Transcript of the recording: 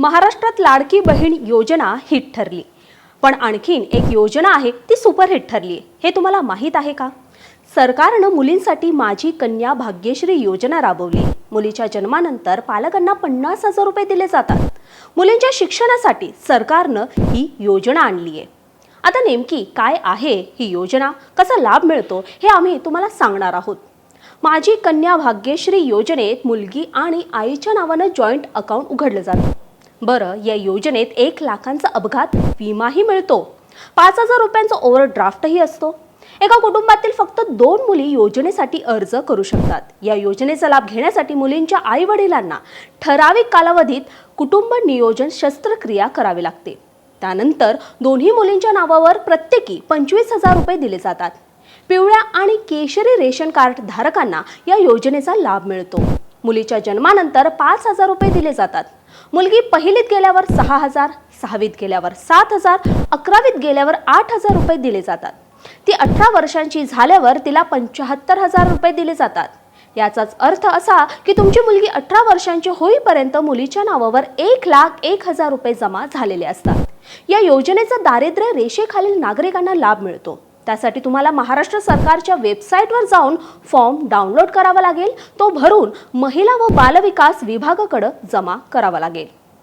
महाराष्ट्रात लाडकी बहीण योजना हिट ठरली. पण आणखीन एक योजना आहे ती सुपरहिट ठरली. हे तुम्हाला माहीत आहे का? सरकारनं मुलींसाठी माझी कन्या भाग्यश्री योजना राबवली. मुलीच्या जन्मानंतर पालकांना पन्नास हजार रुपये दिले जातात. मुलींच्या शिक्षणासाठी सरकारनं ही योजना आणली आहे. आता नेमकी काय आहे ही योजना? कसा लाभ मिळतो? हे आम्ही तुम्हाला सांगणार आहोत. माझी कन्या भाग्यश्री योजनेत मुलगी आणि आईच्या नावानं जॉईंट अकाउंट उघडलं जातं. बरं या योजनेत एक लाखांचा अपघात विमाही मिळतो. पाच हजार रुपयांचा ओव्हरड्राफ्टही असतो. एका कुटुंबातील फक्त दोन मुली योजनेसाठी अर्ज करू शकतात. या योजनेचा लाभ घेण्यासाठी मुलींच्या आई वडिलांना ठराविक कालावधीत कुटुंब नियोजन शस्त्रक्रिया करावी लागते. त्यानंतर दोन्ही मुलींच्या नावावर प्रत्येकी पंचवीस हजार रुपये दिले जातात. पिवळ्या आणि केशरी रेशन कार्ड धारकांना या योजनेचा लाभ मिळतो. मुलीच्या जन्मानंतर पाच हजार रुपये दिले जातात. मुलगी पहिलीत गेल्यावर सहा हजार सहावीत गेल्यावर सात हजार अकरावीत गेल्यावर आठ हजार रुपये दिले जातात. ती अठरा वर्षांची झाल्यावर तिला पंच्याहत्तर हजार रुपये दिले जातात. याचाच अर्थ असा की तुमची मुलगी अठरा वर्षांची होईपर्यंत मुलीच्या नावावर एक लाख एक हजार रुपये जमा झालेले असतात. या योजनेचा दारिद्र्य रेषेखालील नागरिकांना लाभ मिळतो. त्यासाठी तुम्हाला महाराष्ट्र सरकारच्या वेबसाईटवर जाऊन फॉर्म डाउनलोड करावा लागेल. तो भरून महिला व बालविकास विभागाकडं जमा करावा लागेल.